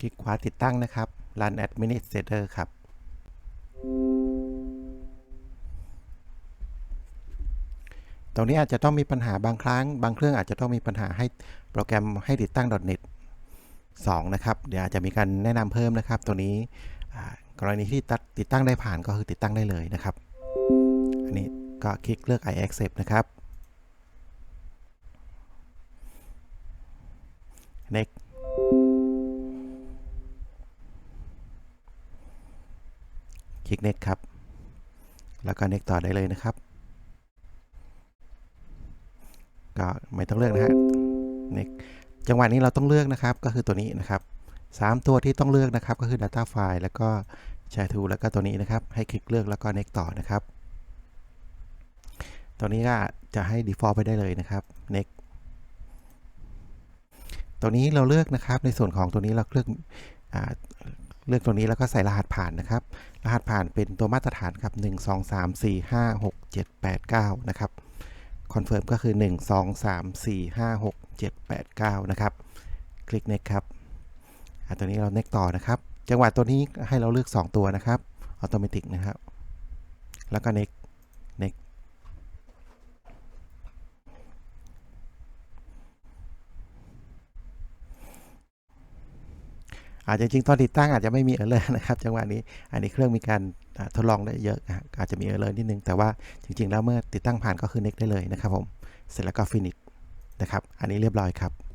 คลิกขวาติดตั้งนะครับ Run Administrator ครับ ตรงนี้อาจจะต้องมีปัญหาบางครั้ง บางเครื่องอาจจะต้องมีปัญหาให้โปรแกรมให้ติดตั้ง .NET 2 นะครับ เดี๋ยวอาจจะมีการแนะนำเพิ่มนะครับ ตัวนี้กรณีที่ติดตั้งได้ผ่านก็คือติดตั้งได้เลยนะครับ อันนี้ก็คลิกเลือก I accept นะครับ next คลิก next ครับ แล้วก็ next ต่อได้เลยนะครับ ก็ไม่ต้องเลือกนะฮะ next จังหวะนี้เราต้องเลือกนะครับ ก็คือตัวนี้นะครับ 3 ตัวที่ต้องเลือกนะครับ ก็คือ data file แล้วก็ share to แล้วก็ตัวนี้นะครับ ให้คลิกเลือกแล้วก็ next ต่อนะครับ ตัวนี้ก็จะให้ default ไปได้เลยนะครับ next ตัวนี้เราเลือกนะครับ ในส่วนของตัวนี้เราเลือก เลือกตรงนี้แล้วก็ใส่รหัสผ่านนะครับ รหัสผ่านเป็นตัวมาตรฐานครับ 1 2 3 4 5 6 7 8 9 นะครับ คอนเฟิร์มก็คือ 1 2 3 4 5 6 7 8 9 นะครับ คลิก next ครับตัวนี้เรา next ต่อนะครับ จังหวะตัวนี้ให้เราเลือก 2 ตัวนะครับ ออโตเมติกนะครับ แล้วก็ next next อาจจะจริงๆตอนติดตั้งอาจจะไม่มีเออร์เลอร์นะครับจังหวะนี้อันนี้เครื่องมีการทดลองได้เยอะอาจจะมีเออร์เลอร์นิดนึง แต่ว่าจริง ๆ แล้วเมื่อติดตั้งผ่านก็คือเน็กได้เลยนะครับผมเสร็จแล้วก็ฟินิชนะครับอันนี้เรียบร้อยครับ